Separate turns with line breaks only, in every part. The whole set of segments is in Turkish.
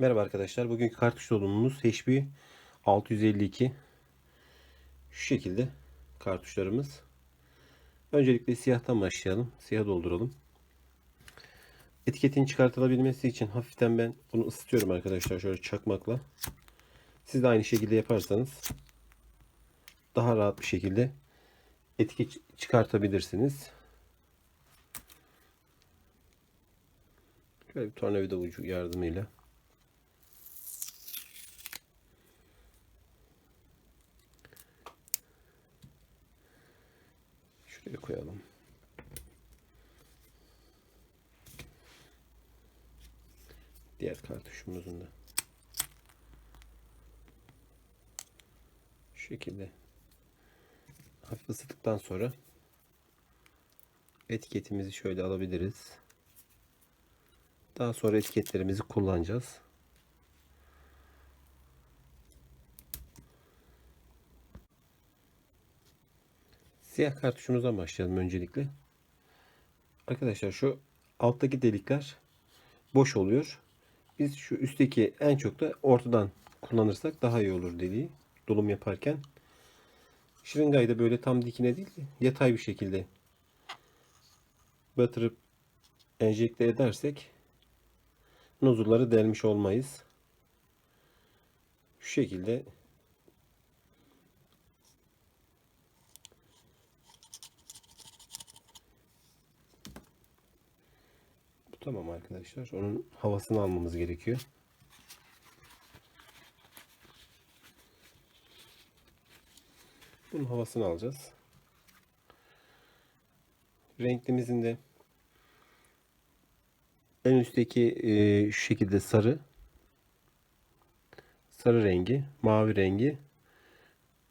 Merhaba arkadaşlar. Bugünkü kartuş dolumumuz HP 652. Şu şekilde kartuşlarımız. Öncelikle siyahtan başlayalım. Siyah dolduralım. Etiketin çıkartılabilmesi için hafiften ben bunu ısıtıyorum arkadaşlar şöyle çakmakla. Siz de aynı şekilde yaparsanız daha rahat bir şekilde etiket çıkartabilirsiniz. Şöyle bir tornavida ucu yardımıyla Şuraya koyalım. Diğer kartuşumuzun da. Şu şekilde hafif ısıttıktan sonra etiketimizi şöyle alabiliriz. Daha sonra etiketlerimizi kullanacağız. Siyah kartuşumuzdan başlayalım öncelikle. Arkadaşlar şu alttaki delikler boş oluyor. Biz şu üstteki en çok da ortadan kullanırsak daha iyi olur deliği dolum yaparken. Şırıngayı da böyle tam dikine değil yatay bir şekilde batırıp enjekte edersek nozulları delmiş olmayız. Şu şekilde tamam arkadaşlar. Onun havasını almamız gerekiyor. Bunun havasını alacağız. Renklimizin de en üstteki e, şu şekilde sarı sarı rengi, mavi rengi.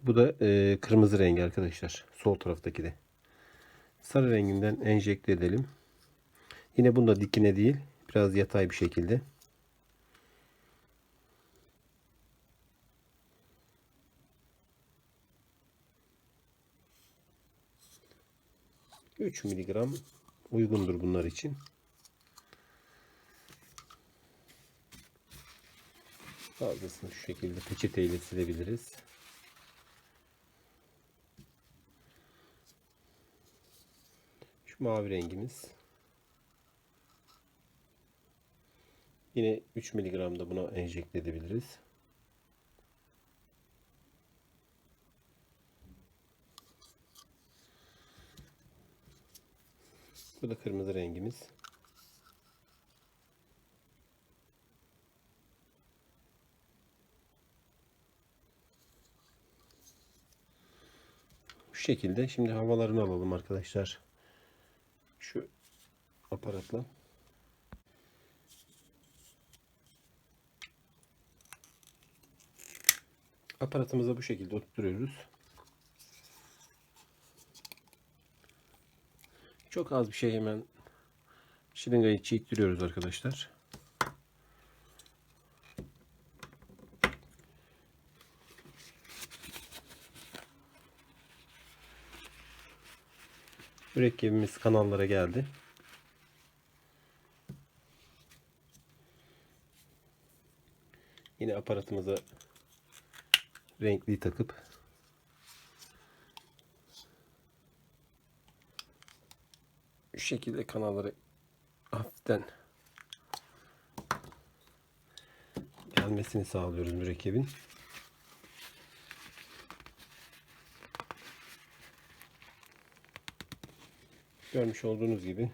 Bu da e, kırmızı rengi arkadaşlar. Sol taraftaki de. Sarı renginden enjekte edelim. Yine bunda dikine değil. Biraz yatay bir şekilde. Üç miligram uygundur bunlar için. Fazlasını şu şekilde peçeteyle silebiliriz. Şu mavi rengimiz. Yine 3 mg da buna enjekte edebiliriz. Bu da kırmızı rengimiz. Bu şekilde şimdi havalarını alalım arkadaşlar. Şu aparatla. Aparatımıza bu şekilde oturtuyoruz. Çok az bir şey hemen şırıngayı çektiriyoruz arkadaşlar. Mürekkebimiz kanallara geldi. Yine aparatımıza renkli takıp şu şekilde kanalları hafiften gelmesini sağlıyoruz mürekkebin. Görmüş olduğunuz gibi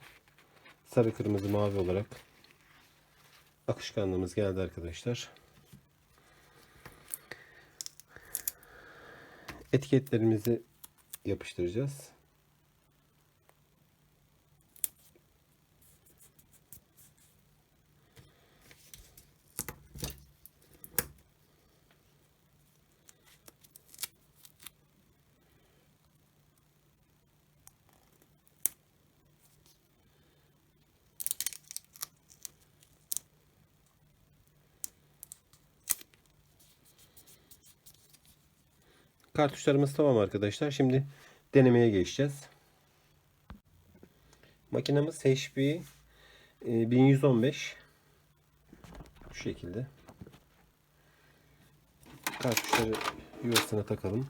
sarı kırmızı mavi olarak akışkanlığımız geldi arkadaşlar. Etiketlerimizi yapıştıracağız. Kartuşlarımız tamam arkadaşlar. Şimdi denemeye geçeceğiz. Makinamız HP e, 1115 şu şekilde. Kartuşları yuvasına takalım.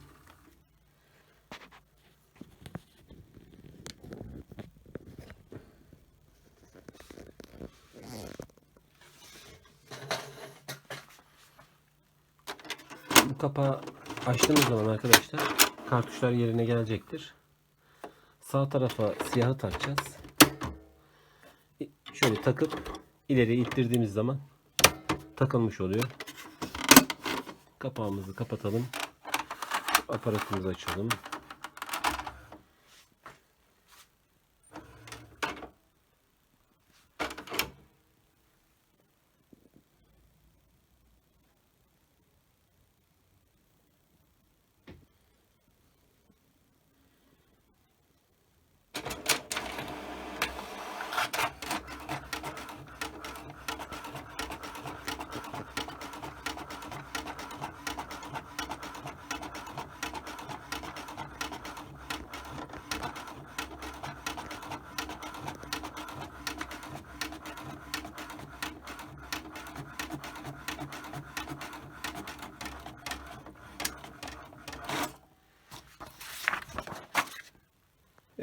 Bu kapağı açtığımız zaman arkadaşlar kartuşlar yerine gelecektir. Sağ tarafa siyahı takacağız. Şöyle takıp ileriye ittirdiğimiz zaman takılmış oluyor. Kapağımızı kapatalım. Aparatımızı açalım.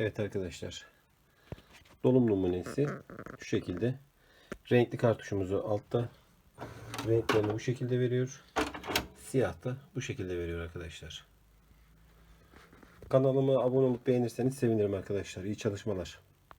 Evet arkadaşlar. Dolum numunesi şu şekilde. Renkli kartuşumuzu altta renklerini bu şekilde veriyor. Siyah da bu şekilde veriyor arkadaşlar. Kanalıma abone olup beğenirseniz sevinirim arkadaşlar. İyi çalışmalar.